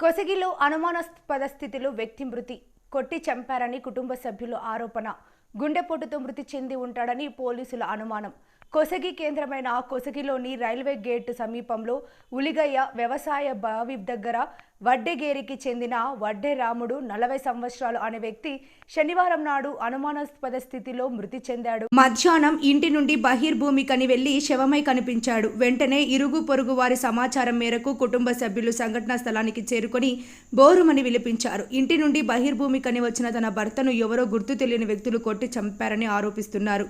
కొసగిలో అనుమానాస్పద స్థితిలో వ్యక్తి మృతి. కొట్టి చంపారని కుటుంబ సభ్యుల ఆరోపణ. గుండెపోటుతో మృతి చెంది ఉంటాడని పోలీసుల అనుమానం. కొసగి కేంద్రమైన కొసగిలోని రైల్వే గేట్ సమీపంలో ఉలిగయ్య వ్యవసాయ బావి దగ్గర వడ్డెగేరికి చెందిన వడ్డే రాముడు నలభై సంవత్సరాలు అనే వ్యక్తి శనివారం నాడు అనుమానాస్పద స్థితిలో మృతి చెందాడు. మధ్యాహ్నం ఇంటి నుండి బహిర్భూమికని వెళ్ళి శవమై కనిపించాడు. వెంటనే ఇరుగు పొరుగు వారి సమాచారం మేరకు కుటుంబ సభ్యులు సంఘటనా స్థలానికి చేరుకొని బోరుమని విలిపించారు. ఇంటి నుండి బహిర్భూమికని వచ్చిన తన భర్తను ఎవరో గుర్తు తెలియని వ్యక్తులు కొట్టి చంపారని ఆరోపిస్తున్నారు.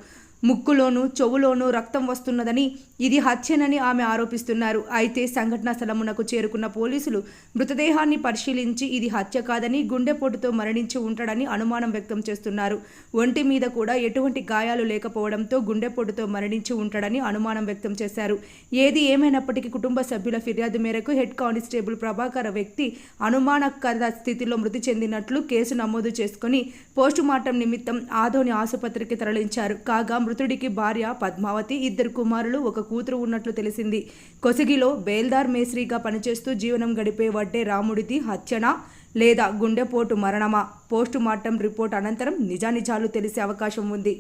ముక్కులోనూ చెవులోనూ రక్తం వస్తున్నదని ఇది హత్యనని ఆమె ఆరోపిస్తున్నారు. అయితే సంఘటనా స్థలమునకు చేరుకున్న పోలీసులు మృతదేహాన్ని పరిశీలించి ఇది హత్య కాదని గుండెపోటుతో మరణించి ఉంటాడని అనుమానం వ్యక్తం చేస్తున్నారు. ఒంటి మీద కూడా ఎటువంటి గాయాలు లేకపోవడంతో గుండెపోటుతో మరణించి ఉంటాడని అనుమానం వ్యక్తం చేశారు. ఏది ఏమైనప్పటికీ కుటుంబ సభ్యుల ఫిర్యాదు మేరకు హెడ్ కానిస్టేబుల్ ప్రభాకర వ్యక్తి అనుమానకర స్థితిలో మృతి చెందినట్లు కేసు నమోదు చేసుకుని పోస్టుమార్టం నిమిత్తం ఆదోని ఆసుపత్రికి తరలించారు. కాగా మృతుడికి భార్య పద్మావతి ఇద్దరు కుమారులు ఒక కూతురు ఉన్నట్లు తెలిసింది. కొసగిలో బేల్దార్ మేస్త్రీగా పనిచేస్తూ జీవనం గడిపే వడ్డే రాముడిది హత్యనా లేదా గుండెపోటు మరణమా? పోస్టుమార్టం రిపోర్ట్ అనంతరం నిజానిజాలు తెలిసే అవకాశం ఉంది.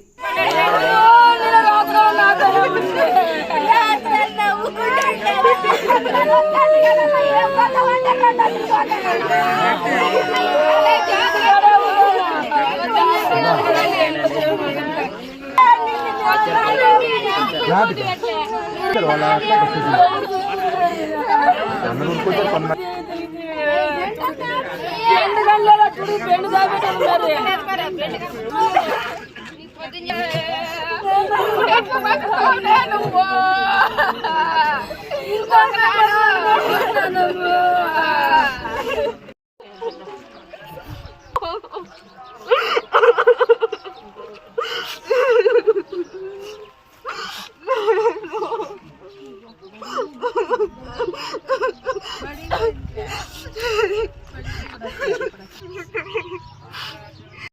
రెండు గంటలప్పుడు పెళ్ళి దాపెట్టుకున్నారు подожди, подожди.